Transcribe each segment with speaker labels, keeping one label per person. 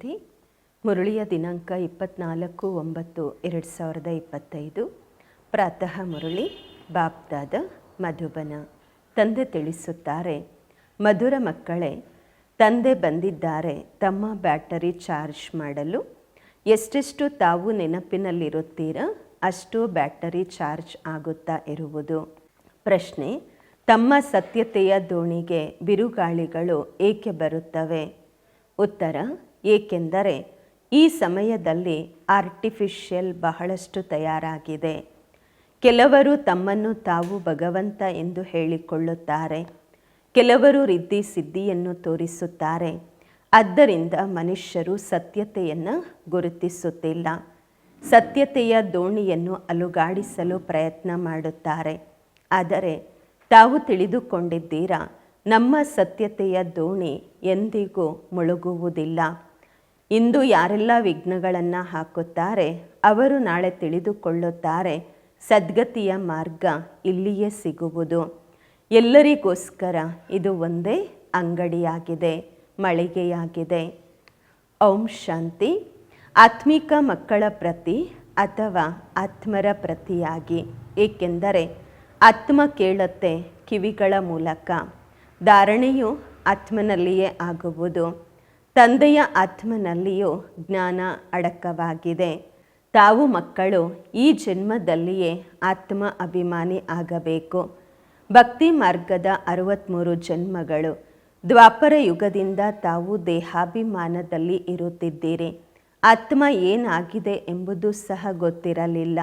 Speaker 1: ಶಾಂತಿ ಮುರಳಿಯ ದಿನಾಂಕ ಇಪ್ಪತ್ನಾಲ್ಕು ಒಂಬತ್ತು ಎರಡು ಸಾವಿರದ ಇಪ್ಪತ್ತೈದು. ಪ್ರಾತಃ ಮುರಳಿ, ಬಾಪ್ದಾದ ಮಧುಬನ. ತಂದೆ ತಿಳಿಸುತ್ತಾರೆ, ಮಧುರ ಮಕ್ಕಳೇ, ತಂದೆ ಬಂದಿದ್ದಾರೆ, ತಮ್ಮ ಬ್ಯಾಟರಿ ಚಾರ್ಜ್ ಮಾಡಲು. ಎಷ್ಟೆಷ್ಟು ತಾವು ನೆನಪಿನಲ್ಲಿರುತ್ತೀರ, ಅಷ್ಟು ಬ್ಯಾಟರಿ ಚಾರ್ಜ್ ಆಗುತ್ತಾ ಇರುವುದು. ಪ್ರಶ್ನೆ, ತಮ್ಮ ಸತ್ಯತೆಯ ದೋಣಿಗೆ ಬಿರುಗಾಳಿಗಳು ಏಕೆ ಬರುತ್ತವೆ? ಉತ್ತರ ಏಕೆಂದರೆ ಈ ಸಮಯದಲ್ಲಿ ಆರ್ಟಿಫಿಷಿಯಲ್ ಬಹಳಷ್ಟು ತಯಾರಾಗಿದೆ. ಕೆಲವರು ತಮ್ಮನ್ನು ತಾವು ಭಗವಂತ ಎಂದು ಹೇಳಿಕೊಳ್ಳುತ್ತಾರೆ. ಕೆಲವರು ರಿದ್ದಿ ಸಿದ್ಧಿಯನ್ನು ತೋರಿಸುತ್ತಾರೆ. ಆದ್ದರಿಂದ ಮನುಷ್ಯರು ಸತ್ಯತೆಯನ್ನು ಗುರುತಿಸುತ್ತಿಲ್ಲ. ಸತ್ಯತೆಯ ದೋಣಿಯನ್ನು ಅಲುಗಾಡಿಸಲು ಪ್ರಯತ್ನ ಮಾಡುತ್ತಾರೆ. ಆದರೆ ತಾವು ತಿಳಿದುಕೊಂಡಿದ್ದೀರಾ, ನಮ್ಮ ಸತ್ಯತೆಯ ದೋಣಿ ಎಂದಿಗೂ ಮುಳುಗುವುದಿಲ್ಲ. ಇಂದು ಯಾರೆಲ್ಲ ವಿಘ್ನಗಳನ್ನು ಹಾಕುತ್ತಾರೆ, ಅವರು ನಾಳೆ ತಿಳಿದುಕೊಳ್ಳುತ್ತಾರೆ, ಸದ್ಗತಿಯ ಮಾರ್ಗ ಇಲ್ಲಿಯೇ ಸಿಗುವುದು. ಎಲ್ಲರಿಗೋಸ್ಕರ ಇದು ಒಂದೇ ಅಂಗಡಿಯಾಗಿದೆ, ಮಳಿಗೆಯಾಗಿದೆ. ಓಂ ಶಾಂತಿ. ಆತ್ಮಿಕ ಮಕ್ಕಳ ಪ್ರತಿ ಅಥವಾ ಆತ್ಮರ ಪ್ರತಿಯಾಗಿ, ಏಕೆಂದರೆ ಆತ್ಮ ಕೇಳುತ್ತೆ ಕಿವಿಗಳ ಮೂಲಕ. ಧಾರಣೆಯು ಆತ್ಮನಲ್ಲಿಯೇ ಆಗುವುದು. ತಂದೆಯ ಆತ್ಮನಲ್ಲಿಯೂ ಜ್ಞಾನ ಅಡಕವಾಗಿದೆ. ತಾವು ಮಕ್ಕಳು ಈ ಜನ್ಮದಲ್ಲಿಯೇ ಆತ್ಮ ಅಭಿಮಾನಿ ಆಗಬೇಕು. ಭಕ್ತಿ ಮಾರ್ಗದ ಅರವತ್ತ್ಮೂರು ಜನ್ಮಗಳು. ದ್ವಾಪರ ಯುಗದಿಂದ ತಾವು ದೇಹಾಭಿಮಾನದಲ್ಲಿ ಇರುತ್ತಿದ್ದೀರಿ. ಆತ್ಮ ಏನಾಗಿದೆ ಎಂಬುದು ಸಹ ಗೊತ್ತಿರಲಿಲ್ಲ.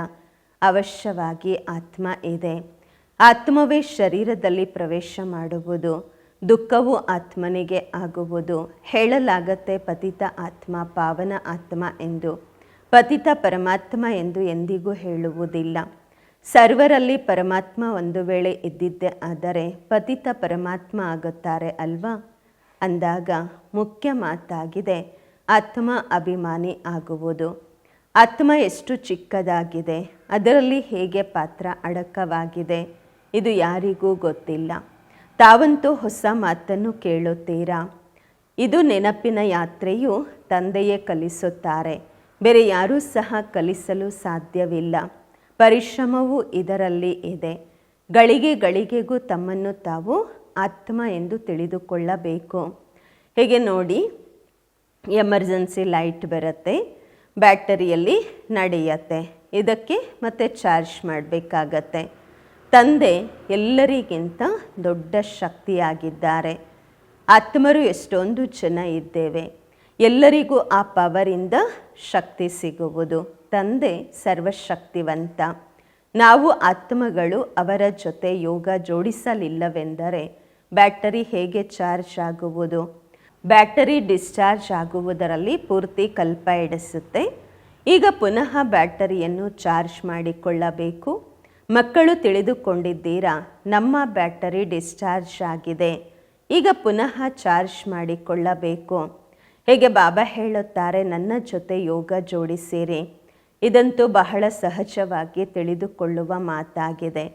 Speaker 1: ಅವಶ್ಯವಾಗಿ ಆತ್ಮ ಇದೆ. ಆತ್ಮವೇ ಶರೀರದಲ್ಲಿ ಪ್ರವೇಶ ಮಾಡುವುದು. ದುಃಖವು ಆತ್ಮನಿಗೆ ಆಗುವುದು. ಹೇಳಲಾಗತ್ತೆ ಪತಿತ ಆತ್ಮ, ಪಾವನ ಆತ್ಮ ಎಂದು. ಪತಿತ ಪರಮಾತ್ಮ ಎಂದು ಎಂದಿಗೂ ಹೇಳುವುದಿಲ್ಲ. ಸರ್ವರಲ್ಲಿ ಪರಮಾತ್ಮ ಒಂದು ವೇಳೆ ಇದ್ದಿದ್ದೆ ಆದರೆ ಪತಿತ ಪರಮಾತ್ಮ ಆಗುತ್ತಾರೆ ಅಲ್ವಾ? ಅಂದಾಗ ಮುಖ್ಯ ಮಾತಾಗಿದೆ, ಆತ್ಮ ಅಭಿಮಾನಿ ಆಗುವುದು. ಆತ್ಮ ಎಷ್ಟು ಚಿಕ್ಕದಾಗಿದೆ, ಅದರಲ್ಲಿ ಹೇಗೆ ಪಾತ್ರ ಅಡಕವಾಗಿದೆ, ಇದು ಯಾರಿಗೂ ಗೊತ್ತಿಲ್ಲ. ತಾವಂತೂ ಹೊಸ ಮಾತನ್ನು ಕೇಳುತ್ತೀರಾ? ಇದು ನೆನಪಿನ ಯಾತ್ರೆಯು ತಂದೆಯೇ ಕಲಿಸುತ್ತಾರೆ. ಬೇರೆ ಯಾರೂ ಸಹ ಕಲಿಸಲು ಸಾಧ್ಯವಿಲ್ಲ. ಪರಿಶ್ರಮವೂ ಇದರಲ್ಲಿ ಇದೆ. ಗಳಿಗೆ ಗಳಿಗೆಗೂ ತಮ್ಮನ್ನು ತಾವು ಆತ್ಮ ಎಂದು ತಿಳಿದುಕೊಳ್ಳಬೇಕು. ಹೇಗೆ ನೋಡಿ? ಎಮರ್ಜೆನ್ಸಿ ಲೈಟ್ ಬರುತ್ತೆ, ಬ್ಯಾಟರಿಯಲ್ಲಿ ನಡೆಯುತ್ತೆ. ಇದಕ್ಕೆ ಮತ್ತೆ ಚಾರ್ಜ್ ಮಾಡಬೇಕಾಗತ್ತೆ. ತಂದೆ ಎಲ್ಲರಿಗಿಂತ ದೊಡ್ಡ ಶಕ್ತಿಯಾಗಿದ್ದಾರೆ. ಆತ್ಮರು ಎಷ್ಟೊಂದು ಜನ ಇದ್ದೇವೆ. ಎಲ್ಲರಿಗೂ ಆ ಪವರಿಂದ ಶಕ್ತಿ ಸಿಗುವುದು. ತಂದೆ ಸರ್ವಶಕ್ತಿವಂತ. ನಾವು ಆತ್ಮಗಳು ಅವರ ಜೊತೆ ಯೋಗ ಜೋಡಿಸಲಿಲ್ಲವೆಂದರೆ ಬ್ಯಾಟರಿ ಹೇಗೆ ಚಾರ್ಜ್ ಆಗುವುದು? ಬ್ಯಾಟರಿ ಡಿಸ್ಚಾರ್ಜ್ ಆಗುವುದರಲ್ಲಿ ಪೂರ್ತಿ ಕಲ್ಪ ಎಡಿಸುತ್ತೆ ಈಗ ಪುನಃ ಬ್ಯಾಟರಿಯನ್ನು ಚಾರ್ಜ್ ಮಾಡಿಕೊಳ್ಳಬೇಕು. ಮಕ್ಕಳು ತಿಳಿದುಕೊಂಡಿದ್ದೀರಾ, ನಮ್ಮ ಬ್ಯಾಟರಿ ಡಿಸ್ಚಾರ್ಜ್ ಆಗಿದೆ. ಈಗ ಪುನಃ ಚಾರ್ಜ್ ಮಾಡಿಕೊಳ್ಳಬೇಕು. ಹೇಗೆ ಬಾಬಾ ಹೇಳುತ್ತಾರೆ, ನನ್ನ ಜೊತೆ ಯೋಗ ಜೋಡಿಸಿರಿ. ಇದಂತೂ ಬಹಳ ಸಹಜವಾಗಿ ತಿಳಿದುಕೊಳ್ಳುವ ಮಾತಾಗಿದೆ.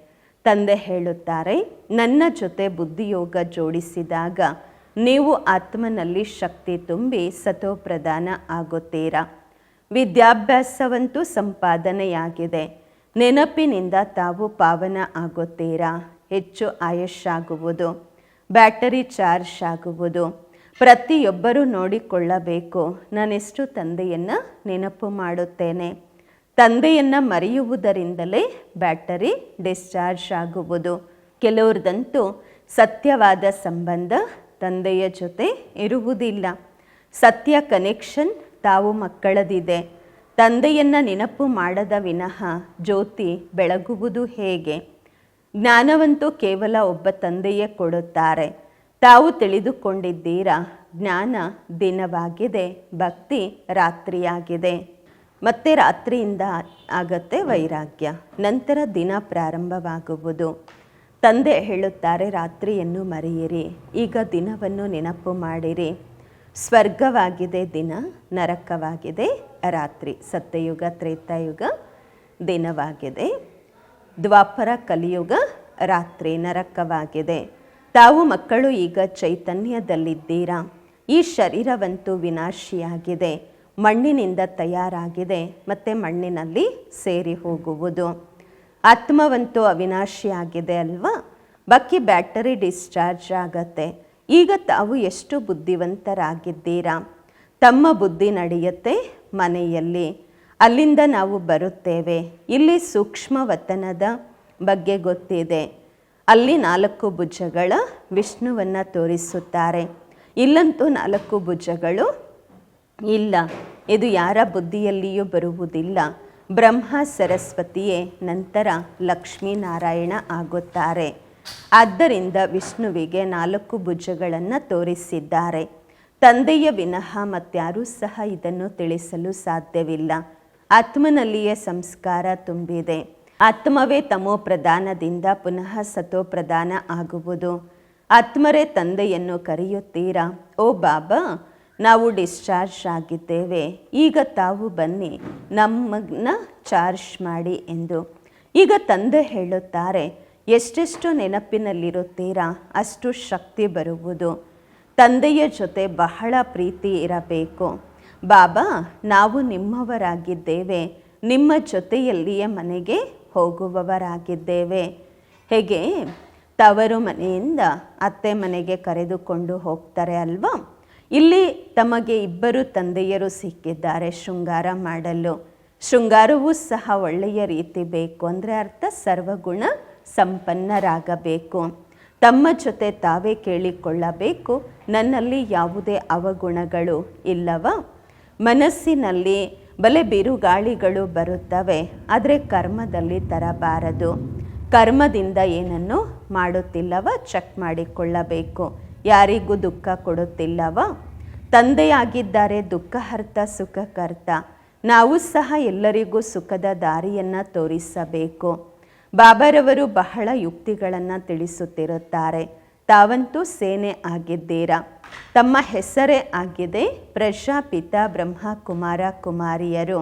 Speaker 1: ತಂದೆ ಹೇಳುತ್ತಾರೆ, ನನ್ನ ಜೊತೆ ಬುದ್ಧಿಯೋಗ ಜೋಡಿಸಿದಾಗ ನೀವು ಆತ್ಮನಲ್ಲಿ ಶಕ್ತಿ ತುಂಬಿ ಸತೋಪ್ರಧಾನ ಆಗುತ್ತೀರಾ. ವಿದ್ಯಾಭ್ಯಾಸವಂತೂ ಸಂಪಾದನೆಯಾಗಿದೆ. ನೆನಪಿನಿಂದ ತಾವು ಪಾವನ ಆಗುತ್ತೀರಾ? ಹೆಚ್ಚು ಆಯುಷ್ಯಾಗುವುದು, ಬ್ಯಾಟರಿ ಚಾರ್ಜ್ ಆಗುವುದು, ಪ್ರತಿಯೊಬ್ಬರೂ ನೋಡಿಕೊಳ್ಳಬೇಕು. ನಾನೆಷ್ಟು ತಂದೆಯನ್ನು ನೆನಪು ಮಾಡುತ್ತೇನೆ. ತಂದೆಯನ್ನು ಮರೆಯುವುದರಿಂದಲೇ ಬ್ಯಾಟರಿ ಡಿಸ್ಚಾರ್ಜ್ ಆಗುವುದು. ಕೆಲವ್ರದ್ದಂತೂ ಸತ್ಯವಾದ ಸಂಬಂಧ ತಂದೆಯ ಜೊತೆ ಇರುವುದಿಲ್ಲ. ಸತ್ಯ ಕನೆಕ್ಷನ್ ತಾವು ಮಕ್ಕಳದಿದೆ. ತಂದೆಯನ್ನು ನೆನಪು ಮಾಡದ ವಿನಃ ಜ್ಯೋತಿ ಬೆಳಗುವುದು ಹೇಗೆ? ಜ್ಞಾನವಂತೂ ಕೇವಲ ಒಬ್ಬ ತಂದೆಯೇ ಕೊಡುತ್ತಾರೆ. ತಾವು ತಿಳಿದುಕೊಂಡಿದ್ದೀರಾ, ಜ್ಞಾನ ದಿನವಾಗಿದೆ, ಭಕ್ತಿ ರಾತ್ರಿಯಾಗಿದೆ. ಮತ್ತೆ ರಾತ್ರಿಯಿಂದ ಆಗತ್ತೆ ವೈರಾಗ್ಯ, ನಂತರ ದಿನ ಪ್ರಾರಂಭವಾಗುವುದು. ತಂದೆ ಹೇಳುತ್ತಾರೆ, ರಾತ್ರಿಯನ್ನು ಮರೆಯಿರಿ, ಈಗ ದಿನವನ್ನು ನೆನಪು ಮಾಡಿರಿ. ಸ್ವರ್ಗವಾಗಿದೆ ದಿನ, ನರಕವಾಗಿದೆ ರಾತ್ರಿ. ಸತ್ಯಯುಗ, ತ್ರೇತಾಯುಗ, ದಿನವಾಗಿದೆ. ದ್ವಾಪರ, ಕಲಿಯುಗ, ರಾತ್ರಿ, ನರಕವಾಗಿದೆ. ತಾವು ಮಕ್ಕಳು ಈಗ ಚೈತನ್ಯದಲ್ಲಿದ್ದೀರಾ? ಈ ಶರೀರವಂತೂ ವಿನಾಶಿಯಾಗಿದೆ. ಮಣ್ಣಿನಿಂದ ತಯಾರಾಗಿದೆ, ಮತ್ತು ಮಣ್ಣಿನಲ್ಲಿ ಸೇರಿ ಹೋಗುವುದು. ಆತ್ಮವಂತೂ ಅವಿನಾಶಿಯಾಗಿದೆ ಅಲ್ವಾ? ಬಾಕಿ ಬ್ಯಾಟರಿ ಡಿಸ್ಚಾರ್ಜ್ ಆಗತ್ತೆ. ಈಗ ತಾವು ಎಷ್ಟು ಬುದ್ಧಿವಂತರಾಗಿದ್ದೀರಾ? ತಮ್ಮ ಬುದ್ಧಿ ನಡೆಯುತ್ತೆ ಮನೆಯಲ್ಲಿ. ಅಲ್ಲಿಂದ ನಾವು ಬರುತ್ತೇವೆ. ಇಲ್ಲಿ ಸೂಕ್ಷ್ಮ ವತನದ ಬಗ್ಗೆ ಗೊತ್ತಿದೆ. ಅಲ್ಲಿ ನಾಲ್ಕು ಭುಜಗಳ ವಿಷ್ಣುವನ್ನು ತೋರಿಸುತ್ತಾರೆ. ಇಲ್ಲಂತೂ ನಾಲ್ಕು ಭುಜಗಳು ಇಲ್ಲ. ಇದು ಯಾರ ಬುದ್ಧಿಯಲ್ಲಿಯೂ ಬರುವುದಿಲ್ಲ. ಬ್ರಹ್ಮ, ಸರಸ್ವತಿಯೇ, ನಂತರ ಲಕ್ಷ್ಮೀನಾರಾಯಣ ಆಗುತ್ತಾರೆ. ಆದ್ದರಿಂದ ವಿಷ್ಣುವಿಗೆ ನಾಲ್ಕು ಭುಜಗಳನ್ನು ತೋರಿಸಿದ್ದಾರೆ. ತಂದೆಯ ವಿನಃ ಮತ್ಯಾರೂ ಸಹ ಇದನ್ನು ತಿಳಿಸಲು ಸಾಧ್ಯವಿಲ್ಲ. ಆತ್ಮನಲ್ಲಿಯೇ ಸಂಸ್ಕಾರ ತುಂಬಿದೆ. ಆತ್ಮವೇ ತಮೋ ಪ್ರಧಾನದಿಂದ ಪುನಃ ಸತೋ ಪ್ರಧಾನ ಆಗುವುದು. ಆತ್ಮರೇ ತಂದೆಯನ್ನು ಕರೆಯುತ್ತೀರಾ? ಓ ಬಾಬಾ, ನಾವು ಡಿಸ್ಚಾರ್ಜ್ ಆಗಿದ್ದೇವೆ. ಈಗ ತಾವು ಬನ್ನಿ, ನಮ್ಮನ್ನ ಚಾರ್ಜ್ ಮಾಡಿ ಎಂದು. ಈಗ ತಂದೆ ಹೇಳುತ್ತಾರೆ ಎಷ್ಟೆಷ್ಟು ನೆನಪಿನಲ್ಲಿರುತ್ತೀರಾ? ಅಷ್ಟು ಶಕ್ತಿ ಬರುವುದು. ತಂದೆಯ ಜೊತೆ ಬಹಳ ಪ್ರೀತಿ ಇರಬೇಕು. ಬಾಬಾ, ನಾವು ನಿಮ್ಮವರಾಗಿದ್ದೇವೆ. ನಿಮ್ಮ ಜೊತೆಯಲ್ಲಿಯೇ ಮನೆಗೆ ಹೋಗುವವರಾಗಿದ್ದೇವೆ. ಹೇಗೆ? ತವರು ಮನೆಯಿಂದ ಅತ್ತೆ ಮನೆಗೆ ಕರೆದುಕೊಂಡು ಹೋಗ್ತಾರೆ ಅಲ್ವಾ? ಇಲ್ಲಿ ತಮಗೆ ಇಬ್ಬರು ತಂದೆಯರು ಸಿಕ್ಕಿದ್ದಾರೆ ಶೃಂಗಾರ ಮಾಡಲು. ಶೃಂಗಾರವೂ ಸಹ ಒಳ್ಳೆಯ ರೀತಿ ಬೇಕು ಅಂದರೆ ಅರ್ಥ ಸರ್ವಗುಣ ಸಂಪನ್ನರಾಗಬೇಕು. ತಮ್ಮ ಜೊತೆ ತಾವೇ ಕೇಳಿಕೊಳ್ಳಬೇಕು. ನನ್ನಲ್ಲಿ ಯಾವುದೇ ಅವಗುಣಗಳು ಇಲ್ಲವ? ಮನಸ್ಸಿನಲ್ಲಿ ಬಲೆ ಬಿರುಗಾಳಿಗಳು ಬರುತ್ತವೆ, ಆದರೆ ಕರ್ಮದಲ್ಲಿ ತರಬಾರದು. ಕರ್ಮದಿಂದ ಏನನ್ನು ಮಾಡುತ್ತಿಲ್ಲವ? ಚೆಕ್ ಮಾಡಿಕೊಳ್ಳಬೇಕು. ಯಾರಿಗೂ ದುಃಖ ಕೊಡುತ್ತಿಲ್ಲವ? ತಂದೆಯಾಗಿದ್ದಾರೆ ದುಃಖಹರ್ತ ಸುಖಕರ್ತ ನಾವು ಸಹ ಎಲ್ಲರಿಗೂ ಸುಖದ ದಾರಿಯನ್ನು ತೋರಿಸಬೇಕು. ಬಾಬಾರವರು ಬಹಳ ಯುಕ್ತಿಗಳನ್ನು ತಿಳಿಸುತ್ತಿರುತ್ತಾರೆ. ತಾವಂತೂ ಸೇನೆ ಆಗಿದ್ದೀರಾ? ತಮ್ಮ ಹೆಸರೇ ಆಗಿದೆ ಪ್ರಜಾಪಿತ ಬ್ರಹ್ಮ ಕುಮಾರ ಕುಮಾರಿಯರು.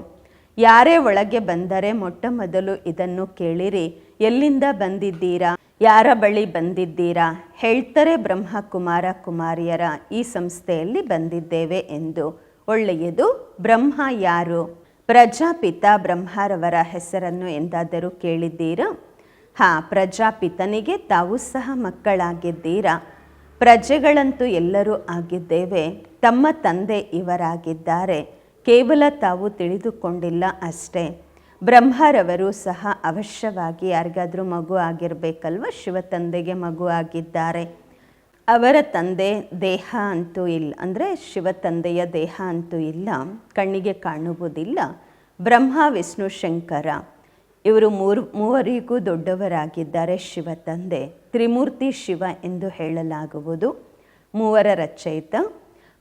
Speaker 1: ಯಾರೇ ಒಳಗೆ ಬಂದರೆ ಮೊಟ್ಟ ಮೊದಲು ಇದನ್ನು ಕೇಳಿರಿ. ಎಲ್ಲಿಂದ ಬಂದಿದ್ದೀರಾ? ಯಾರ ಬಳಿ ಬಂದಿದ್ದೀರಾ? ಹೇಳ್ತಾರೆ ಬ್ರಹ್ಮ ಕುಮಾರ ಕುಮಾರಿಯರ, ಈ ಸಂಸ್ಥೆಯಲ್ಲಿ ಬಂದಿದ್ದೇವೆ ಎಂದು. ಒಳ್ಳೆಯದು, ಬ್ರಹ್ಮ ಯಾರು? ಪ್ರಜಾಪಿತ ಬ್ರಹ್ಮರವರ ಹೆಸರನ್ನು ಎಂದಾದರೂ ಕೇಳಿದ್ದೀರಾ? ಹಾಂ, ಪ್ರಜಾಪಿತನಿಗೆ ತಾವು ಸಹ ಮಕ್ಕಳಾಗಿದ್ದೀರಾ? ಪ್ರಜೆಗಳಂತೂ ಎಲ್ಲರೂ ಆಗಿದ್ದೇವೆ, ತಮ್ಮ ತಂದೆ ಇವರಾಗಿದ್ದಾರೆ, ಕೇವಲ ತಾವು ತಿಳಿದುಕೊಂಡಿಲ್ಲ ಅಷ್ಟೇ. ಬ್ರಹ್ಮರವರು ಸಹ ಅವಶ್ಯವಾಗಿ ಯಾರಿಗಾದರೂ ಮಗು ಆಗಿರಬೇಕಲ್ವ? ಶಿವ ತಂದೆಗೆ ಮಗು ಆಗಿದ್ದಾರೆ. ಅವರ ತಂದೆ ದೇಹ ಅಂತೂ ಇಲ್ಲ. ಅಂದರೆ ಶಿವ ತಂದೆಯ ದೇಹ ಅಂತೂ ಇಲ್ಲ. ಕಣ್ಣಿಗೆ ಕಾಣುವುದಿಲ್ಲ. ಬ್ರಹ್ಮ, ವಿಷ್ಣು, ಶಂಕರ ಇವರು ಮೂರು, ಮೂವರಿಗೂ ದೊಡ್ಡವರಾಗಿದ್ದಾರೆ ಶಿವ ತಂದೆ. ತ್ರಿಮೂರ್ತಿ ಶಿವ ಎಂದು ಹೇಳಲಾಗುವುದು. ಮೂವರ ರಚಯಿತ.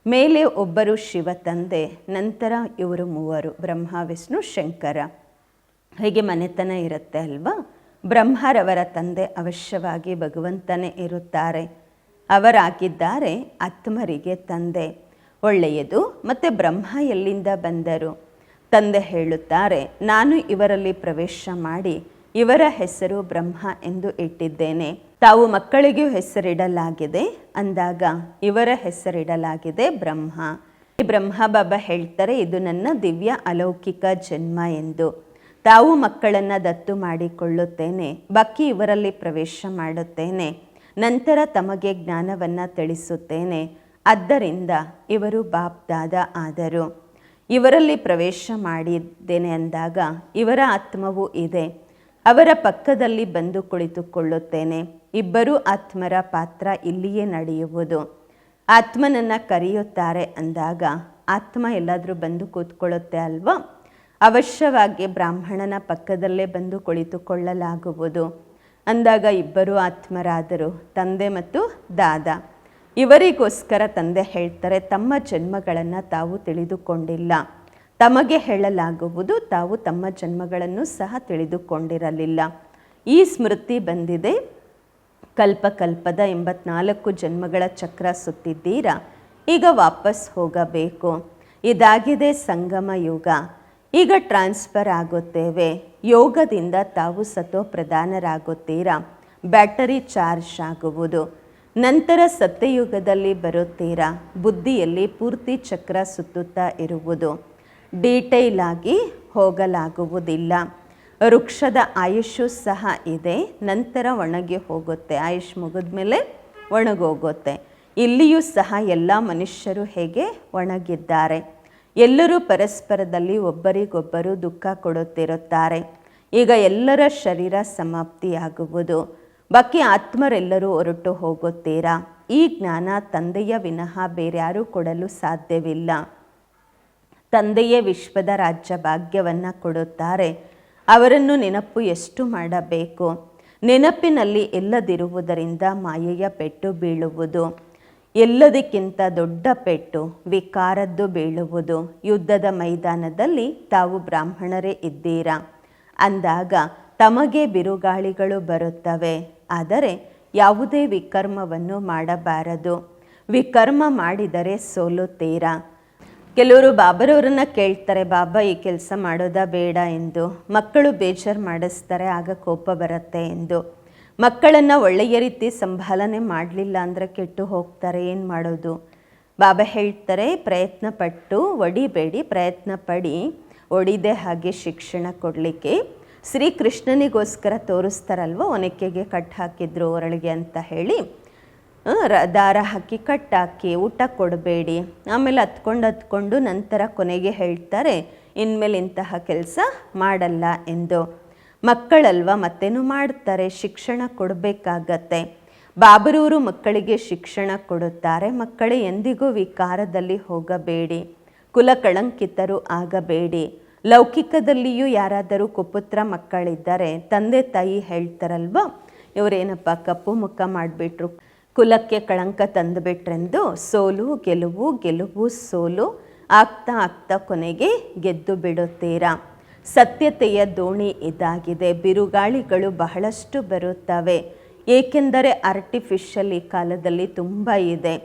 Speaker 1: ಮೇಲೆ ಒಬ್ಬರು ಶಿವ ತಂದೆ, ನಂತರ ಇವರು ಮೂವರು, ಬ್ರಹ್ಮ, ವಿಷ್ಣು, ಶಂಕರ. ಹೀಗೆ ಮನೆತನ ಇರುತ್ತೆ ಅಲ್ವಾ? ಬ್ರಹ್ಮರವರ ತಂದೆ ಅವಶ್ಯವಾಗಿ ಭಗವಂತನೇ ಇರುತ್ತಾರೆ. ಅವರಾಗಿದ್ದಾರೆ ಆತ್ಮರಿಗೆ ತಂದೆ. ಒಳ್ಳೆಯದು ಮತ್ತು ಬ್ರಹ್ಮ ಎಲ್ಲಿಂದ ಬಂದರು? ತಂದೆ ಹೇಳುತ್ತಾರೆ, ನಾನು ಇವರಲ್ಲಿ ಪ್ರವೇಶ ಮಾಡಿ ಇವರ ಹೆಸರು ಬ್ರಹ್ಮ ಎಂದು ಇಟ್ಟಿದ್ದೇನೆ. ತಾವು ಮಕ್ಕಳಿಗೂ ಹೆಸರಿಡಲಾಗಿದೆ ಅಂದಾಗ ಇವರ ಹೆಸರಿಡಲಾಗಿದೆ ಬ್ರಹ್ಮ. ಈ ಬ್ರಹ್ಮ ಬಾಬಾ ಹೇಳ್ತಾರೆ, ಇದು ನನ್ನ ದಿವ್ಯ ಅಲೌಕಿಕ ಜನ್ಮ ಎಂದು. ತಾವು ಮಕ್ಕಳನ್ನು ದತ್ತು ಮಾಡಿಕೊಳ್ಳುತ್ತೇನೆ, ಬಾಕಿ ಇವರಲ್ಲಿ ಪ್ರವೇಶ ಮಾಡುತ್ತೇನೆ. ನಂತರ ತಮಗೆ ಜ್ಞಾನವನ್ನು ತಿಳಿಸುತ್ತೇನೆ. ಆದ್ದರಿಂದ ಇವರು ಬಾಪ್ದಾದ ಆದರು. ಇವರಲ್ಲಿ ಪ್ರವೇಶ ಮಾಡಿದ್ದೇನೆ ಅಂದಾಗ ಇವರ ಆತ್ಮವೂ ಇದೆ. ಅವರ ಪಕ್ಕದಲ್ಲಿ ಬಂದು ಕುಳಿತುಕೊಳ್ಳುತ್ತೇನೆ. ಇಬ್ಬರೂ ಆತ್ಮರ ಪಾತ್ರ ಇಲ್ಲಿಯೇ ನಡೆಯುವುದು. ಆತ್ಮನನ್ನು ಕರೆಯುತ್ತಾರೆ ಅಂದಾಗ ಆತ್ಮ ಎಲ್ಲಾದರೂ ಬಂದು ಕೂತ್ಕೊಳ್ಳುತ್ತೆ ಅಲ್ವಾ? ಅವಶ್ಯವಾಗಿ ಬ್ರಾಹ್ಮಣನ ಪಕ್ಕದಲ್ಲೇ ಬಂದು ಕುಳಿತುಕೊಳ್ಳಲಾಗುವುದು. ಅಂದಾಗ ಇಬ್ಬರು ಆತ್ಮರಾದರು, ತಂದೆ ಮತ್ತು ದಾದ. ಇವರಿಗೋಸ್ಕರ ತಂದೆ ಹೇಳ್ತಾರೆ, ತಮ್ಮ ಜನ್ಮಗಳನ್ನು ತಾವು ತಿಳಿದುಕೊಂಡಿಲ್ಲ. ತಮಗೆ ಹೇಳಲಾಗುವುದು, ತಾವು ತಮ್ಮ ಜನ್ಮಗಳನ್ನು ಸಹ ತಿಳಿದುಕೊಂಡಿರಲಿಲ್ಲ. ಈ ಸ್ಮೃತಿ ಬಂದಿದೆ. ಕಲ್ಪಕಲ್ಪದ ಎಂಬತ್ನಾಲ್ಕು ಜನ್ಮಗಳ ಚಕ್ರ ಸುತ್ತಿದ್ದೀರಾ? ಈಗ ವಾಪಸ್ ಹೋಗಬೇಕು. ಇದಾಗಿದೆ ಸಂಗಮ ಯುಗ. ಈಗ ಟ್ರಾನ್ಸ್ಫರ್ ಆಗುತ್ತೇವೆ. ಯೋಗದಿಂದ ತಾವು ಸತೋ ಪ್ರಧಾನರಾಗುತ್ತೀರಾ ಬ್ಯಾಟರಿ ಚಾರ್ಜ್ ಆಗುವುದು. ನಂತರ ಸತ್ಯಯುಗದಲ್ಲಿ ಬರುತ್ತೀರಾ? ಬುದ್ಧಿಯಲ್ಲಿ ಪೂರ್ತಿ ಚಕ್ರ ಸುತ್ತುತ್ತಾ ಇರುವುದು. ಡೀಟೈಲ್ ಆಗಿ ಹೋಗಲಾಗುವುದಿಲ್ಲ. ವೃಕ್ಷದ ಆಯುಷು ಸಹ ಇದೆ. ನಂತರ ಒಣಗಿ ಹೋಗುತ್ತೆ. ಆಯುಷ್ ಮುಗಿದ ಮೇಲೆ ಒಣಗೋಗುತ್ತೆ. ಇಲ್ಲಿಯೂ ಸಹ ಎಲ್ಲ ಮನುಷ್ಯರು ಹೇಗೆ ಒಣಗಿದ್ದಾರೆ? ಎಲ್ಲರೂ ಪರಸ್ಪರದಲ್ಲಿ ಒಬ್ಬರಿಗೊಬ್ಬರು ದುಃಖ ಕೊಡುತ್ತಿರುತ್ತಾರೆ. ಈಗ ಎಲ್ಲರ ಶರೀರ ಸಮಾಪ್ತಿಯಾಗುವುದು. ಬಾಕಿ ಆತ್ಮರೆಲ್ಲರೂ ಹೊರಟು ಹೋಗುತ್ತೀರಾ? ಈ ಜ್ಞಾನ ತಂದೆಯ ವಿನಃ ಬೇರ್ಯಾರೂ ಕೊಡಲು ಸಾಧ್ಯವಿಲ್ಲ. ತಂದೆಯೇ ವಿಶ್ವದ ರಾಜ್ಯ ಭಾಗ್ಯವನ್ನು ಕೊಡುತ್ತಾರೆ. ಅವರನ್ನು ನೆನಪು ಎಷ್ಟು ಮಾಡಬೇಕು? ನೆನಪಿನಲ್ಲಿ ಎಲ್ಲದಿರುವುದರಿಂದ ಮಾಯೆಯ ಪೆಟ್ಟು ಬೀಳುವುದು. ಎಲ್ಲದಕ್ಕಿಂತ ದೊಡ್ಡ ಪೆಟ್ಟು ವಿಕಾರದ್ದು ಬೀಳುವುದು ಯುದ್ಧದ ಮೈದಾನದಲ್ಲಿ ತಾವು ಬ್ರಾಹ್ಮಣರೇ ಇದ್ದೀರಾ? ಅಂದಾಗ ತಮಗೆ ಬಿರುಗಾಳಿಗಳು ಬರುತ್ತವೆ, ಆದರೆ ಯಾವುದೇ ವಿಕರ್ಮವನ್ನು ಮಾಡಬಾರದು. ವಿಕರ್ಮ ಮಾಡಿದರೆ ಸೋಲುತ್ತೀರಾ ಕೆಲವರು ಬಾಬರವರನ್ನ ಕೇಳ್ತಾರೆ, ಬಾಬಾ, ಈ ಕೆಲಸ ಮಾಡೋದಾ ಬೇಡ ಎಂದು. ಮಕ್ಕಳು ಬೇಜಾರು ಮಾಡಿಸ್ತಾರೆ, ಆಗ ಕೋಪ ಬರುತ್ತೆ ಎಂದು. ಮಕ್ಕಳನ್ನು ಒಳ್ಳೆಯ ರೀತಿ ಸಂಭಾಲನೆ ಮಾಡಲಿಲ್ಲ ಅಂದರೆ ಕೆಟ್ಟು ಹೋಗ್ತಾರೆ, ಏನು ಮಾಡೋದು? ಬಾಬಾ ಹೇಳ್ತಾರೆ ಪ್ರಯತ್ನ ಪಟ್ಟು ಒಡಿಬೇಡಿ ಪ್ರಯತ್ನ ಪಡಿ ಒಡಿದೆ ಹಾಗೆ ಶಿಕ್ಷಣ ಕೊಡಲಿಕ್ಕೆ. ಶ್ರೀಕೃಷ್ಣನಿಗೋಸ್ಕರ ತೋರಿಸ್ತಾರಲ್ವ, ಒನಕೆಗೆ ಕಟ್ ಹಾಕಿದ್ರು ಒರಳಿಗೆ ಅಂತ ಹೇಳಿ. ದಾರ ಹಾಕಿ ಕಟ್ಟಾಕಿ ಊಟ ಕೊಡಬೇಡಿ. ಆಮೇಲೆ ಹತ್ಕೊಂಡು ಹತ್ಕೊಂಡು ನಂತರ ಕೊನೆಗೆ ಹೇಳ್ತಾರೆ, ಇನ್ಮೇಲೆ ಇಂತಹ ಕೆಲಸ ಮಾಡಲ್ಲ ಎಂದು. ಮಕ್ಕಳಲ್ವ ಮತ್ತೇನು ಮಾಡ್ತಾರೆ? ಶಿಕ್ಷಣ ಕೊಡಬೇಕಾಗತ್ತೆ. ಬಾಬರೂರು ಮಕ್ಕಳಿಗೆ ಶಿಕ್ಷಣ ಕೊಡುತ್ತಾರೆ. ಮಕ್ಕಳೇ ಎಂದಿಗೂ ವಿಕಾರದಲ್ಲಿ ಹೋಗಬೇಡಿ. ಕುಲ ಕಳಂಕಿತರು ಆಗಬೇಡಿ. ಲೌಕಿಕದಲ್ಲಿಯೂ ಯಾರಾದರೂ ಕುಪುತ್ರ ಮಕ್ಕಳಿದ್ದರೆ, ತಂದೆ ತಾಯಿ ಹೇಳ್ತಾರಲ್ವ? ಇವರೇನಪ್ಪ, ಕಪ್ಪು ಮುಖ ಮಾಡಿಬಿಟ್ರು. ಕುಲಕ್ಕೆ ಕಳಂಕ ತಂದುಬಿಟ್ರೆಂದು ಸೋಲು, ಗೆಲುವು ಗೆಲುವು, ಸೋಲು ಆಗ್ತಾ ಆಗ್ತಾ ಕೊನೆಗೆ ಗೆದ್ದು ಬಿಡುತ್ತೀರಾ? ಸತ್ಯತೆಯ ದೋಣಿ ಇದಾಗಿದೆ. ಬಿರುಗಾಳಿಗಳು ಬಹಳಷ್ಟು ಬರುತ್ತವೆ. ಏಕೆಂದರೆ ಆರ್ಟಿಫಿಷಿಯಲ್ ಈ ಕಾಲದಲ್ಲಿ ತುಂಬ ಇದೆ.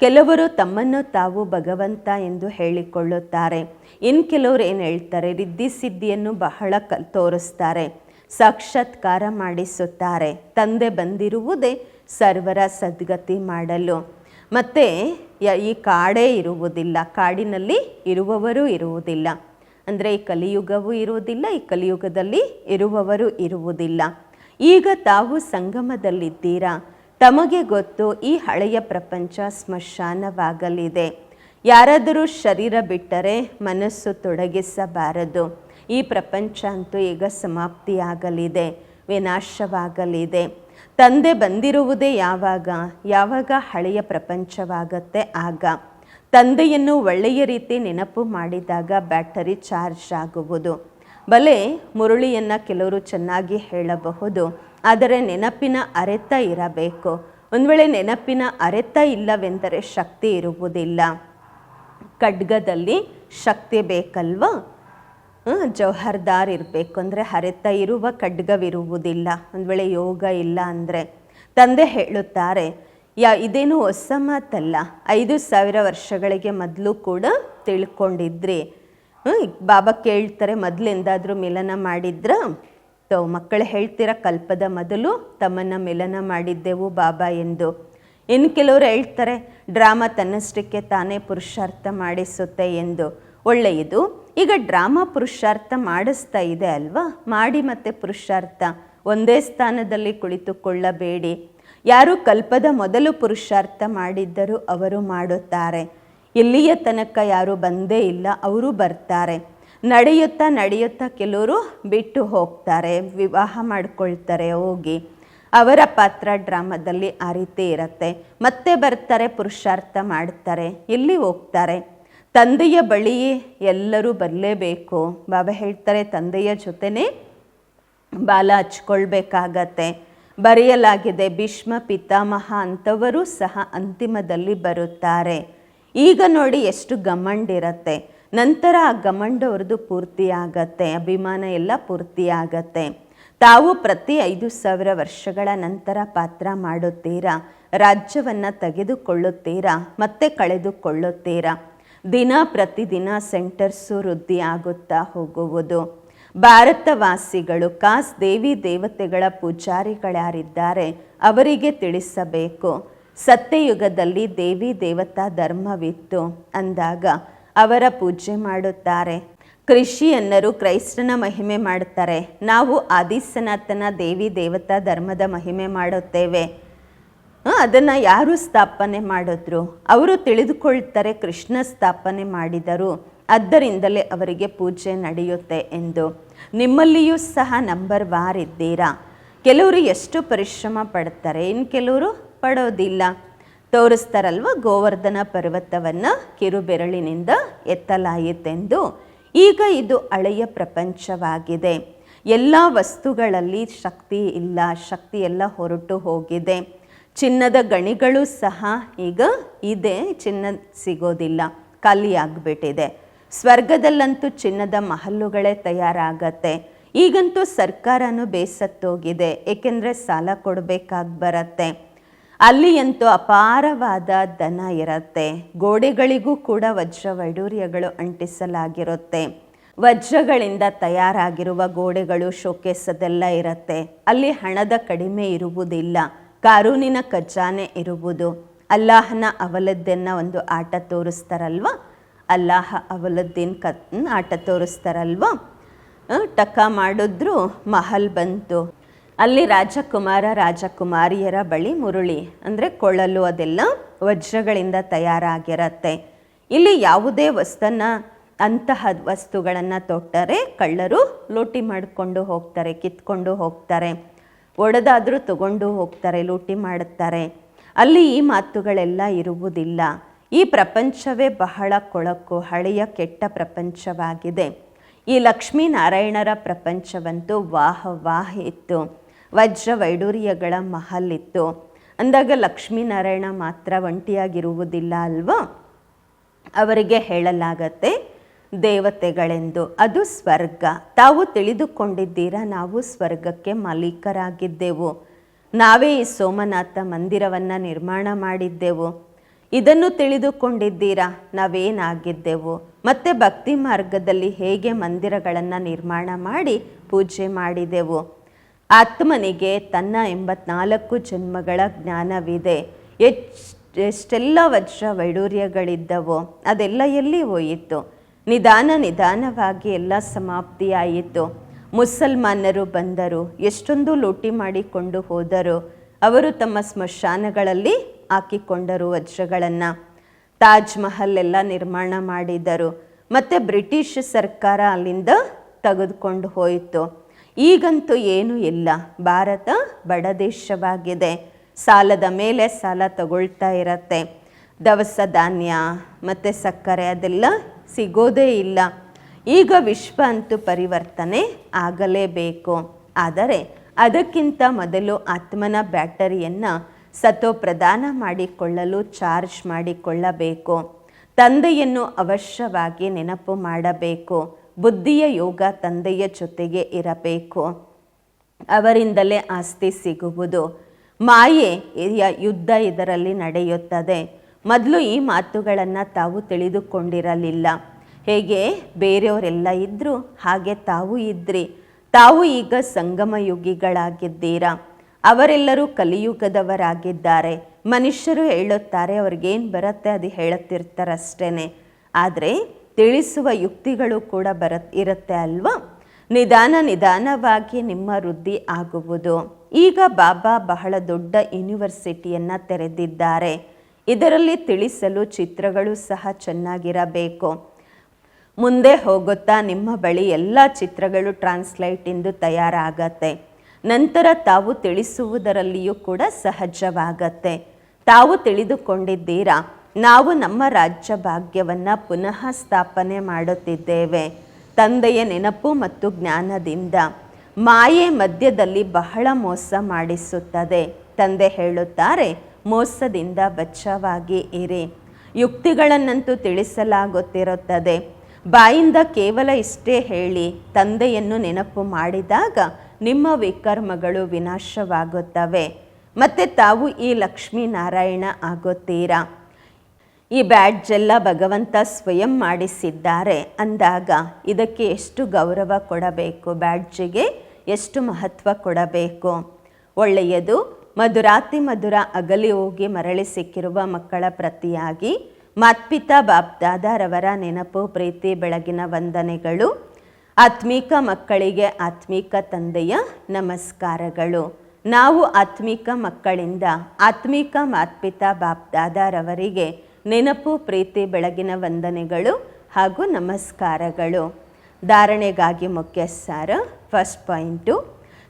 Speaker 1: ಕೆಲವರು ತಮ್ಮನ್ನು ತಾವು ಭಗವಂತ ಎಂದು ಹೇಳಿಕೊಳ್ಳುತ್ತಾರೆ. ಇನ್ನು ಕೆಲವರು ಏನು ಹೇಳ್ತಾರೆ? ರಿದ್ದಿ ಸಿದ್ಧಿಯನ್ನು ಬಹಳ ಕ ತೋರಿಸ್ತಾರೆ. ಸಾಕ್ಷಾತ್ಕಾರ ಮಾಡಿಸುತ್ತಾರೆ. ತಂದೆ ಬಂದಿರುವುದೇ ಸರ್ವರ ಸದ್ಗತಿ ಮಾಡಲು. ಮತ್ತು ಈ ಕಾಡೇ ಇರುವುದಿಲ್ಲ. ಕಾಡಿನಲ್ಲಿ ಇರುವವರು ಇರುವುದಿಲ್ಲ. ಅಂದರೆ ಈ ಕಲಿಯುಗವೂ ಇರುವುದಿಲ್ಲ, ಈ ಕಲಿಯುಗದಲ್ಲಿ ಇರುವವರು ಇರುವುದಿಲ್ಲ. ಈಗ ತಾವು ಸಂಗಮದಲ್ಲಿದ್ದೀರಾ? ತಮಗೆ ಗೊತ್ತು ಈ ಹಳೆಯ ಪ್ರಪಂಚ ಸ್ಮಶಾನವಾಗಲಿದೆ. ಯಾರಾದರೂ ಶರೀರ ಬಿಟ್ಟರೆ ಮನಸ್ಸು ತೊಡಗಿಸಬಾರದು. ಈ ಪ್ರಪಂಚ ಅಂತೂ ಈಗ ಸಮಾಪ್ತಿಯಾಗಲಿದೆ, ವಿನಾಶವಾಗಲಿದೆ. ತಂದೆ ಬಂದಿರುವುದೇ ಯಾವಾಗ? ಯಾವಾಗ ಹಳೆಯ ಪ್ರಪಂಚವಾಗತ್ತೆ ಆಗ? ತಂದೆಯನ್ನು ಒಳ್ಳೆಯ ರೀತಿ ನೆನಪು ಮಾಡಿದಾಗ ಬ್ಯಾಟರಿ ಚಾರ್ಜ್ ಆಗುವುದು. ಬಲೆ ಮುರುಳಿಯನ್ನು ಕೆಲವರು ಚೆನ್ನಾಗಿ ಹೇಳಬಹುದು, ಆದರೆ ನೆನಪಿನ ಅರೆತ ಇರಬೇಕು. ಒಂದು ವೇಳೆ ನೆನಪಿನ ಅರೆತ ಇಲ್ಲವೆಂದರೆ ಶಕ್ತಿ ಇರುವುದಿಲ್ಲ. ಖಡ್ಗದಲ್ಲಿ ಶಕ್ತಿ ಬೇಕಲ್ವ? ಜೌಹರ್ದಾರ್ ಇರಬೇಕು ಅಂದರೆ ಅರೆತ ಇರುವ ಖಡ್ಗವಿರುವುದಿಲ್ಲ. ಒಂದು ವೇಳೆ ಯೋಗ ಇಲ್ಲ ಅಂದರೆ. ತಂದೆ ಹೇಳುತ್ತಾರೆ ಯಾ, ಇದೇನು ಹೊಸ ಮಾತಲ್ಲ. ಐದು ಸಾವಿರ ವರ್ಷಗಳಿಗೆ ಮೊದಲು ಕೂಡ ತಿಳ್ಕೊಂಡಿದ್ರಿ. ಬಾಬಾ ಕೇಳ್ತಾರೆ ಮೊದಲೆಂದಾದರೂ ಮಿಲನ ಮಾಡಿದ್ರ? ತೋ, ಮಕ್ಕಳು ಹೇಳ್ತೀರ, ಕಲ್ಪದ ಮೊದಲು ತಮ್ಮನ್ನು ಮಿಲನ ಮಾಡಿದ್ದೆವು ಬಾಬಾ ಎಂದು. ಇನ್ನು ಕೆಲವರು ಹೇಳ್ತಾರೆ, ಡ್ರಾಮಾ ತನ್ನಷ್ಟಕ್ಕೆ ತಾನೇ ಪುರುಷಾರ್ಥ ಮಾಡಿಸುತ್ತೆ ಎಂದು. ಒಳ್ಳೆಯದು. ಈಗ ಡ್ರಾಮಾ ಪುರುಷಾರ್ಥ ಮಾಡಿಸ್ತಾ ಇದೆ ಅಲ್ವಾ? ಮಾಡಿ ಮತ್ತೆ ಪುರುಷಾರ್ಥ. ಒಂದೇ ಸ್ಥಾನದಲ್ಲಿ ಕುಳಿತುಕೊಳ್ಳಬೇಡಿ. ಯಾರು ಕಲ್ಪದ ಮೊದಲು ಪುರುಷಾರ್ಥ ಮಾಡಿದ್ದರೂ ಅವರು ಮಾಡುತ್ತಾರೆ. ಇಲ್ಲಿಯ ತನಕ ಯಾರು ಬಂದೇ ಇಲ್ಲ, ಅವರು ಬರ್ತಾರೆ. ನಡೆಯುತ್ತಾ ನಡೆಯುತ್ತಾ ಕೆಲವರು ಬಿಟ್ಟು ಹೋಗ್ತಾರೆ, ವಿವಾಹ ಮಾಡ್ಕೊಳ್ತಾರೆ, ಹೋಗಿ. ಅವರ ಪಾತ್ರ ಡ್ರಾಮಾದಲ್ಲಿ ಆ ರೀತಿ ಇರುತ್ತೆ. ಮತ್ತೆ ಬರ್ತಾರೆ, ಪುರುಷಾರ್ಥ ಮಾಡ್ತಾರೆ ಎಲ್ಲಿ ಹೋಗ್ತಾರೆ. ತಂದೆಯ ಬಳಿ ಎಲ್ಲರೂ ಬರಲೇಬೇಕು. ಬಾಬಾ ಹೇಳ್ತಾರೆ, ತಂದೆಯ ಜೊತೆನೇ ಬಾಲ ಹಚ್ಕೊಳ್ಬೇಕಾಗತ್ತೆ. ಬರೆಯಲಾಗಿದೆ, ಭೀಷ್ಮ ಪಿತಾಮಹ ಅಂಥವರು ಸಹ ಅಂತಿಮದಲ್ಲಿ ಬರುತ್ತಾರೆ. ಈಗ ನೋಡಿ ಎಷ್ಟು ಗಮಂಡಿರತ್ತೆ. ನಂತರ ಆ ಗಮಂಡ್ ಅವ್ರದ್ದು ಪೂರ್ತಿಯಾಗತ್ತೆ, ಅಭಿಮಾನ ಎಲ್ಲ ಪೂರ್ತಿಯಾಗತ್ತೆ. ತಾವು ಪ್ರತಿ ಐದು ಸಾವಿರ ವರ್ಷಗಳ ನಂತರ ಪಾತ್ರ ಮಾಡುತ್ತೀರಾ? ರಾಜ್ಯವನ್ನು ತೆಗೆದುಕೊಳ್ಳುತ್ತೀರಾ? ಮತ್ತೆ ಕಳೆದುಕೊಳ್ಳುತ್ತೀರಾ? ದಿನ ಪ್ರತಿದಿನ ಸೆಂಟರ್ಸು ವೃದ್ಧಿ ಆಗುತ್ತಾ ಹೋಗುವುದು. ಭಾರತವಾಸಿಗಳು ಕಾಸ್ ದೇವಿ ದೇವತೆಗಳ ಪೂಜಾರಿಗಳ್ಯಾರಿದ್ದಾರೆ ಅವರಿಗೆ ತಿಳಿಸಬೇಕು. ಸತ್ಯಯುಗದಲ್ಲಿ ದೇವಿ ದೇವತಾ ಧರ್ಮವಿತ್ತು ಅಂದಾಗ ಅವರ ಪೂಜೆ ಮಾಡುತ್ತಾರೆ. ಕ್ರಿಶ್ಚಿಯನ್ನರು ಕ್ರೈಸ್ತನ ಮಹಿಮೆ ಮಾಡುತ್ತಾರೆ. ನಾವು ಆದಿಸನಾಥನ ದೇವಿ ದೇವತಾ ಧರ್ಮದ ಮಹಿಮೆ ಮಾಡುತ್ತೇವೆ. ಅದನ್ನು ಯಾರು ಸ್ಥಾಪನೆ ಮಾಡಿದ್ರು? ಅವರು ತಿಳಿದುಕೊಳ್ತಾರೆ ಕೃಷ್ಣ ಸ್ಥಾಪನೆ ಮಾಡಿದರು. ಆದ್ದರಿಂದಲೇ ಅವರಿಗೆ ಪೂಜೆ ನಡೆಯುತ್ತೆ ಎಂದು. ನಿಮ್ಮಲ್ಲಿಯೂ ಸಹ ನಂಬರ್ ವಾರ್ ಇದ್ದೀರಾ ಕೆಲವರು ಎಷ್ಟು ಪರಿಶ್ರಮ ಪಡ್ತಾರೆ, ಇನ್ನು ಕೆಲವರು ಪಡೋದಿಲ್ಲ. ತೋರಿಸ್ತಾರಲ್ವ ಗೋವರ್ಧನ ಪರ್ವತವನ್ನು ಕಿರುಬೆರಳಿನಿಂದ ಎತ್ತಲಾಯಿತೆಂದು. ಈಗ ಇದು ಹಳೆಯ ಪ್ರಪಂಚವಾಗಿದೆ. ಎಲ್ಲ ವಸ್ತುಗಳಲ್ಲಿ ಶಕ್ತಿ ಇಲ್ಲ, ಶಕ್ತಿ ಎಲ್ಲ ಹೊರಟು ಹೋಗಿದೆ. ಚಿನ್ನದ ಗಣಿಗಳು ಸಹ ಈಗ ಇದೆ, ಚಿನ್ನ ಸಿಗೋದಿಲ್ಲ, ಖಾಲಿಯಾಗ್ಬಿಟ್ಟಿದೆ. ಸ್ವರ್ಗದಲ್ಲಂತೂ ಚಿನ್ನದ ಮಹಲ್ಲುಗಳೇ ತಯಾರಾಗತ್ತೆ. ಈಗಂತೂ ಸರ್ಕಾರನೂ ಬೇಸತ್ತೋಗಿದೆ, ಏಕೆಂದರೆ ಸಾಲ ಕೊಡಬೇಕಾಗಿ ಬರತ್ತೆ. ಅಲ್ಲಿಯಂತೂ ಅಪಾರವಾದ ದನ ಇರತ್ತೆ. ಗೋಡೆಗಳಿಗೂ ಕೂಡ ವಜ್ರ ವೈಡೂರ್ಯಗಳು ಅಂಟಿಸಲಾಗಿರುತ್ತೆ. ವಜ್ರಗಳಿಂದ ತಯಾರಾಗಿರುವ ಗೋಡೆಗಳು ಶೋಕೇಸದೆಲ್ಲ ಇರುತ್ತೆ. ಅಲ್ಲಿ ಹಣದ ಕಡಿಮೆ ಇರುವುದಿಲ್ಲ, ಕಾನೂನಿನ ಖಜಾನೆ ಇರುವುದು. ಅಲ್ಲಾಹನ ಅವಲದ್ದೆನ್ನ ಒಂದು ಆಟ ತೋರಿಸ್ತಾರಲ್ವ? ಅಲ್ಲಾಹ ಅವಲದ್ದೀನ್ ಕ ಆಟ ತೋರಿಸ್ತಾರಲ್ವ? ಟಕಾ ಮಾಡಿದ್ರು ಮಹಲ್ ಬಂತು. ಅಲ್ಲಿ ರಾಜಕುಮಾರ, ರಾಜಕುಮಾರಿಯರ ಬಳಿ ಮುರುಳಿ, ಅಂದರೆ ಕೊಳಲು ಅದೆಲ್ಲ ವಜ್ರಗಳಿಂದ ತಯಾರಾಗಿರತ್ತೆ. ಇಲ್ಲಿ ಯಾವುದೇ ವಸ್ತನ್ನ ಅಂತಹ ವಸ್ತುಗಳನ್ನು ತೊಟ್ಟರೆ ಕಳ್ಳರು ಲೂಟಿ ಮಾಡಿಕೊಂಡು ಹೋಗ್ತಾರೆ, ಕಿತ್ಕೊಂಡು ಹೋಗ್ತಾರೆ. ಒಡೆದಾದರೂ ತಗೊಂಡು ಹೋಗ್ತಾರೆ, ಲೂಟಿ ಮಾಡುತ್ತಾರೆ. ಅಲ್ಲಿ ಈ ಮಾತುಗಳೆಲ್ಲ ಇರುವುದಿಲ್ಲ. ಈ ಪ್ರಪಂಚವೇ ಬಹಳ ಕೊಳಕು, ಹಳೆಯ ಕೆಟ್ಟ ಪ್ರಪಂಚವಾಗಿದೆ. ಈ ಲಕ್ಷ್ಮೀನಾರಾಯಣರ ಪ್ರಪಂಚವಂತೂ ವಾಹ ವಾಹ ಇತ್ತು. ವಜ್ರ ವೈಡೂರ್ಯಗಳ ಮಹಲ್ ಇತ್ತು ಅಂದಾಗ ಲಕ್ಷ್ಮೀನಾರಾಯಣ ಮಾತ್ರ ಒಂಟಿಯಾಗಿರುವುದಿಲ್ಲ ಅಲ್ವಾ? ಅವರಿಗೆ ಹೇಳಲಾಗತ್ತೆ, ದೇವತೆಗಳೆಂದು. ಅದು ಸ್ವರ್ಗ. ತಾವು ತಿಳಿದುಕೊಂಡಿದ್ದೀರಾ, ನಾವು ಸ್ವರ್ಗಕ್ಕೆ ಮಾಲೀಕರಾಗಿದ್ದೆವು. ನಾವೇ ಈ ಸೋಮನಾಥ ಮಂದಿರವನ್ನು ನಿರ್ಮಾಣ ಮಾಡಿದ್ದೆವು. ಇದನ್ನು ತಿಳಿದುಕೊಂಡಿದ್ದೀರಾ? ನಾವೇನಾಗಿದ್ದೆವು? ಮತ್ತೆ ಭಕ್ತಿ ಮಾರ್ಗದಲ್ಲಿ ಹೇಗೆ ಮಂದಿರಗಳನ್ನು ನಿರ್ಮಾಣ ಮಾಡಿ ಪೂಜೆ ಮಾಡಿದೆವು? ಆತ್ಮನಿಗೆ ತನ್ನ ಎಂಬತ್ನಾಲ್ಕು ಜನ್ಮಗಳ ಜ್ಞಾನವಿದೆ. ಎಚ್ ಎಷ್ಟೆಲ್ಲ ವಜ್ರ ವೈಡೂರ್ಯಗಳಿದ್ದವೋ, ಅದೆಲ್ಲ ಎಲ್ಲಿ ಹೋಯಿತು? ನಿಧಾನ ನಿಧಾನವಾಗಿ ಎಲ್ಲ ಸಮಾಪ್ತಿಯಾಯಿತು. ಮುಸಲ್ಮಾನರು ಬಂದರು, ಎಷ್ಟೊಂದು ಲೂಟಿ ಮಾಡಿಕೊಂಡು ಹೋದರು. ಅವರು ತಮ್ಮ ಸ್ಮಶಾನಗಳಲ್ಲಿ ಹಾಕಿಕೊಂಡರು ವಜ್ರಗಳನ್ನು. ತಾಜ್ ಮಹಲ್ ಎಲ್ಲ ನಿರ್ಮಾಣ ಮಾಡಿದರು. ಮತ್ತು ಬ್ರಿಟಿಷ್ ಸರ್ಕಾರ ಅಲ್ಲಿಂದ ತೆಗೆದುಕೊಂಡು ಹೋಯಿತು. ಈಗಂತೂ ಏನೂ ಇಲ್ಲ. ಭಾರತ ಬಡ ದೇಶವಾಗಿದೆ. ಸಾಲದ ಮೇಲೆ ಸಾಲ ತಗೊಳ್ತಾ ಇರತ್ತೆ. ದವಸ ಧಾನ್ಯ ಮತ್ತು ಸಕ್ಕರೆ ಅದೆಲ್ಲ ಸಿಗೋದೇ ಇಲ್ಲ. ಈಗ ವಿಶ್ವ ಅಂತೂ ಪರಿವರ್ತನೆ ಆಗಲೇಬೇಕು. ಆದರೆ ಅದಕ್ಕಿಂತ ಮೊದಲು ಆತ್ಮನ ಬ್ಯಾಟರಿಯನ್ನು ಸತೋ ಪ್ರದಾನ ಮಾಡಿಕೊಳ್ಳಲು ಚಾರ್ಜ್ ಮಾಡಿಕೊಳ್ಳಬೇಕು. ತಂದೆಯನ್ನು ಅವಶ್ಯವಾಗಿ ನೆನಪು ಮಾಡಬೇಕು. ಬುದ್ಧಿಯ ಯೋಗ ತಂದೆಯ ಜೊತೆಗೆ ಇರಬೇಕು. ಅವರಿಂದಲೇ ಆಸ್ತಿ ಸಿಗುವುದು. ಮಾಯೆ ಯುದ್ಧ ಇದರಲ್ಲಿ ನಡೆಯುತ್ತದೆ. ಮೊದಲು ಈ ಮಾತುಗಳನ್ನು ತಾವು ತಿಳಿದುಕೊಂಡಿರಲಿಲ್ಲ. ಹೇಗೆ? ಬೇರೆಯವರೆಲ್ಲ ಇದ್ದರು ಹಾಗೆ ತಾವು ಇದ್ರಿ. ತಾವು ಈಗ ಸಂಗಮ ಯುಗಿಗಳಾಗಿದ್ದೀರಾ ಅವರೆಲ್ಲರೂ ಕಲಿಯುಗದವರಾಗಿದ್ದಾರೆ. ಮನುಷ್ಯರು ಹೇಳುತ್ತಾರೆ, ಅವ್ರಿಗೇನು ಬರುತ್ತೆ ಅದು ಹೇಳುತ್ತಿರ್ತಾರಷ್ಟೇ ಆದರೆ ತಿಳಿಸುವ ಯುಕ್ತಿಗಳು ಕೂಡ ಬರ, ಇರುತ್ತೆ ಅಲ್ವಾ? ನಿಧಾನ ನಿಧಾನವಾಗಿ ನಿಮ್ಮ ವೃದ್ಧಿ ಆಗುವುದು. ಈಗ ಬಾಬಾ ಬಹಳ ದೊಡ್ಡ ಯೂನಿವರ್ಸಿಟಿಯನ್ನು ತೆರೆದಿದ್ದಾರೆ. ಇದರಲ್ಲಿ ತಿಳಿಸಲು ಚಿತ್ರಗಳು ಸಹ ಚೆನ್ನಾಗಿರಬೇಕು. ಮುಂದೆ ಹೋಗುತ್ತಾ ನಿಮ್ಮ ಬಳಿ ಎಲ್ಲ ಚಿತ್ರಗಳು ಟ್ರಾನ್ಸ್ಲೈಟಿಂದು ತಯಾರಾಗತ್ತೆ. ನಂತರ ತಾವು ತಿಳಿಸುವುದರಲ್ಲಿಯೂ ಕೂಡ ಸಹಜವಾಗತ್ತೆ. ತಾವು ತಿಳಿದುಕೊಂಡಿದ್ದೀರಾ? ನಾವು ನಮ್ಮ ರಾಜ್ಯ ಭಾಗ್ಯವನ್ನು ಪುನಃ ಸ್ಥಾಪನೆ ಮಾಡುತ್ತಿದ್ದೇವೆ. ತಂದೆಯ ನೆನಪು ಮತ್ತು ಜ್ಞಾನದಿಂದ. ಮಾಯೆ ಮಧ್ಯದಲ್ಲಿ ಬಹಳ ಮೋಸ ಮಾಡಿಸುತ್ತದೆ. ತಂದೆ ಹೇಳುತ್ತಾರೆ, ಮೋಸದಿಂದ ಬಚ್ಚವಾಗಿ ಇರಿ. ಯುಕ್ತಿಗಳನ್ನಂತೂ ತಿಳಿಸಲಾಗುತ್ತಿರುತ್ತದೆ. ಬಾಯಿಂದ ಕೇವಲ ಇಷ್ಟೇ ಹೇಳಿ, ತಂದೆಯನ್ನು ನೆನಪು ಮಾಡಿದಾಗ ನಿಮ್ಮ ವಿಕರ್ಮಗಳು ವಿನಾಶವಾಗುತ್ತವೆ. ಮತ್ತು ತಾವು ಈ ಲಕ್ಷ್ಮೀನಾರಾಯಣ ಆಗುತ್ತೀರಾ? ಈ ಬ್ಯಾಡ್ಜ್ ಎಲ್ಲ ಭಗವಂತ ಸ್ವಯಂ ಮಾಡಿಸಿದ್ದಾರೆ. ಅಂದಾಗ ಇದಕ್ಕೆ ಎಷ್ಟು ಗೌರವ ಕೊಡಬೇಕು ಬ್ಯಾಡ್ಜಿಗೆ? ಎಷ್ಟು ಮಹತ್ವ ಕೊಡಬೇಕು? ಒಳ್ಳೆಯದು, ಮಧುರಾತಿ ಮಧುರ ಅಗಲಿ ಹೋಗಿ ಮರಳಿ ಸಿಕ್ಕಿರುವ ಮಕ್ಕಳ ಪ್ರತಿಯಾಗಿ, ಮಾತ್ಪಿತಾ ಬಾಪ್ದಾದಾರವರ ನೆನಪು, ಪ್ರೀತಿ, ಬೆಳಗಿನ ವಂದನೆಗಳು ಆತ್ಮೀಕ ಮಕ್ಕಳಿಗೆ ಆತ್ಮೀಕ ತಂದೆಯ ನಮಸ್ಕಾರಗಳು. ನಾವು ಆತ್ಮೀಕ ಮಕ್ಕಳಿಂದ ಆತ್ಮೀಕ ಮಾತ್ಪಿತಾ ಬಾಪ್ದಾದಾರವರಿಗೆ ನೆನಪು, ಪ್ರೀತಿ, ಬೆಳಗಿನ ವಂದನೆಗಳು ಹಾಗೂ ನಮಸ್ಕಾರಗಳು. ಧಾರಣೆಗಾಗಿ ಮುಖ್ಯ ಸಾರ ಫಸ್ಟ್ ಪಾಯಿಂಟು.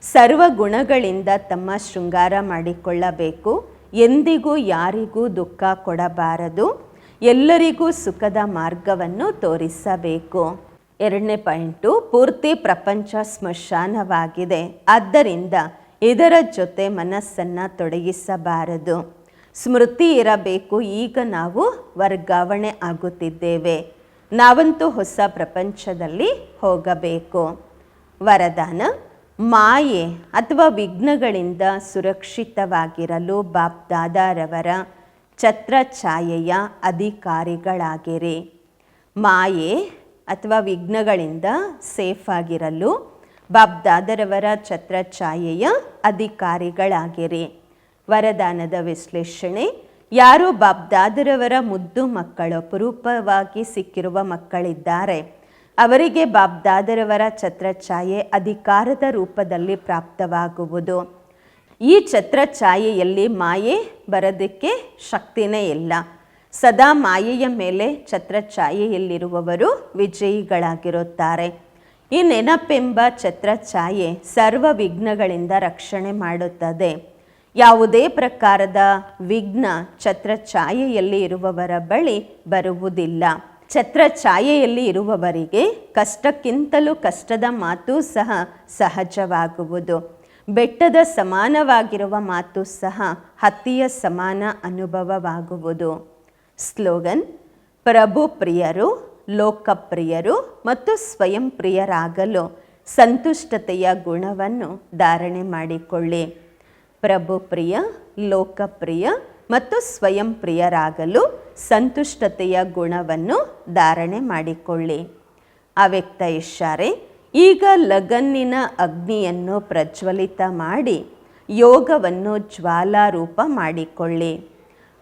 Speaker 1: ಸರ್ವ ಗುಣಗಳಿಂದ ತಮ್ಮ ಶೃಂಗಾರ ಮಾಡಿಕೊಳ್ಳಬೇಕು. ಎಂದಿಗೂ ಯಾರಿಗೂ ದುಃಖ ಕೊಡಬಾರದು. ಎಲ್ಲರಿಗೂ ಸುಖದ ಮಾರ್ಗವನ್ನು ತೋರಿಸಬೇಕು. ಎರಡನೇ ಪಾಯಿಂಟು, ಪೂರ್ತಿ ಪ್ರಪಂಚ ಸ್ಮಶಾನವಾಗಿದೆ. ಆದ್ದರಿಂದ ಇದರ ಜೊತೆ ಮನಸ್ಸನ್ನು ತೊಡಗಿಸಬಾರದು. ಸ್ಮೃತಿ ಇರಬೇಕು, ಈಗ ನಾವು ವರ್ಗಾವಣೆ ಆಗುತ್ತಿದ್ದೇವೆ. ನಾವಂತೂ ಹೊಸ ಪ್ರಪಂಚದಲ್ಲಿ ಹೋಗಬೇಕು. ವರದಾನ, ಮಾಯೆ ಅಥವಾ ವಿಘ್ನಗಳಿಂದ ಸುರಕ್ಷಿತವಾಗಿರಲು ಬಾಪ್ದಾದಾರವರ ಛತ್ರಛಾಯೆಯ ಅಧಿಕಾರಿಗಳಾಗಿರಿ. ಮಾಯೆ ಅಥವಾ ವಿಘ್ನಗಳಿಂದ ಸೇಫ್ ಆಗಿರಲು ಛತ್ರ ಛಾಯೆಯ ಅಧಿಕಾರಿಗಳಾಗಿರಿ. ವರದಾನದ ವಿಶ್ಲೇಷಣೆ, ಯಾರು ಬಾಬ್ದಾದರವರ ಮುದ್ದು ಮಕ್ಕಳು ಅಪರೂಪವಾಗಿ ಸಿಕ್ಕಿರುವ ಮಕ್ಕಳಿದ್ದಾರೆ, ಅವರಿಗೆ ಬಾಬ್ದಾದರವರ ಛತ್ರಛಾಯೆ ಅಧಿಕಾರದ ರೂಪದಲ್ಲಿ ಪ್ರಾಪ್ತವಾಗುವುದು. ಈ ಛತ್ರಛಾಯೆಯಲ್ಲಿ ಮಾಯೆ ಬರೋದಕ್ಕೆ ಶಕ್ತಿನೇ ಇಲ್ಲ. ಸದಾ ಮಾಯೆಯ ಮೇಲೆ ಛತ್ರಛಾಯೆಯಲ್ಲಿರುವವರು ವಿಜಯಿಗಳಾಗಿರುತ್ತಾರೆ. ಈ ನೆನಪೆಂಬ ಛತ್ರಛಾಯೆ ಸರ್ವ ವಿಘ್ನಗಳಿಂದ ರಕ್ಷಣೆ ಮಾಡುತ್ತದೆ. ಯಾವುದೇ ಪ್ರಕಾರದ ವಿಘ್ನ ಛತ್ರಛಾಯೆಯಲ್ಲಿ ಇರುವವರ ಬಳಿ ಬರುವುದಿಲ್ಲ. ಛತ್ರಛಾಯೆಯಲ್ಲಿ ಇರುವವರಿಗೆ ಕಷ್ಟಕ್ಕಿಂತಲೂ ಕಷ್ಟದ ಮಾತು ಸಹ ಸಹಜವಾಗುವುದು. ಬೆಟ್ಟದ ಸಮಾನವಾಗಿರುವ ಮಾತು ಸಹ ಹತ್ತಿಯ ಸಮಾನ ಅನುಭವವಾಗುವುದು. ಸ್ಲೋಗನ್, ಪ್ರಭು ಪ್ರಿಯರು, ಲೋಕಪ್ರಿಯರು ಮತ್ತು ಸ್ವಯಂ ಪ್ರಿಯರಾಗಲು ಸಂತುಷ್ಟತೆಯ ಗುಣವನ್ನು ಧಾರಣೆ ಮಾಡಿಕೊಳ್ಳಿ. ಪ್ರಭು ಪ್ರಿಯ, ಲೋಕಪ್ರಿಯ ಮತ್ತು ಸ್ವಯಂ ಪ್ರಿಯರಾಗಲು ಸಂತುಷ್ಟತೆಯ ಗುಣವನ್ನು ಧಾರಣೆ ಮಾಡಿಕೊಳ್ಳಿ. ಅವ್ಯಕ್ತ ಇಶಾರೆ ಈಗ ಲಗನ್ನಿನ ಅಗ್ನಿಯನ್ನು ಪ್ರಜ್ವಲಿತ ಮಾಡಿ ಯೋಗವನ್ನು ಜ್ವಾಲಾರೂಪ ಮಾಡಿಕೊಳ್ಳಿ.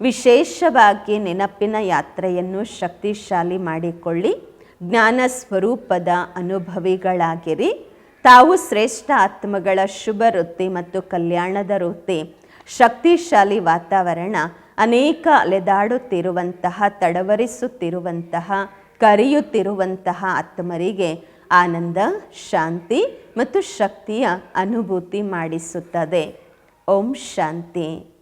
Speaker 1: ವಿಶೇಷವಾಗಿ ನೆನಪಿನ ಯಾತ್ರೆಯನ್ನು ಶಕ್ತಿಶಾಲಿ ಮಾಡಿಕೊಳ್ಳಿ. ಜ್ಞಾನ ಸ್ವರೂಪದ ಅನುಭವಿಗಳಾಗಿರಿ. ತಾವು ಶ್ರೇಷ್ಠ ಆತ್ಮಗಳ ಶುಭ ವೃತ್ತಿ ಮತ್ತು ಕಲ್ಯಾಣದ ವೃತ್ತಿ, ಶಕ್ತಿಶಾಲಿ ವಾತಾವರಣ, ಅನೇಕ ಅಲೆದಾಡುತ್ತಿರುವಂತಹ, ತಡವರಿಸುತ್ತಿರುವಂತಹ, ಕರೆಯುತ್ತಿರುವಂತಹ ಆತ್ಮರಿಗೆ ಆನಂದ, ಶಾಂತಿ ಮತ್ತು ಶಕ್ತಿಯ ಅನುಭೂತಿ ಮಾಡಿಸುತ್ತದೆ. ಓಂ ಶಾಂತಿ.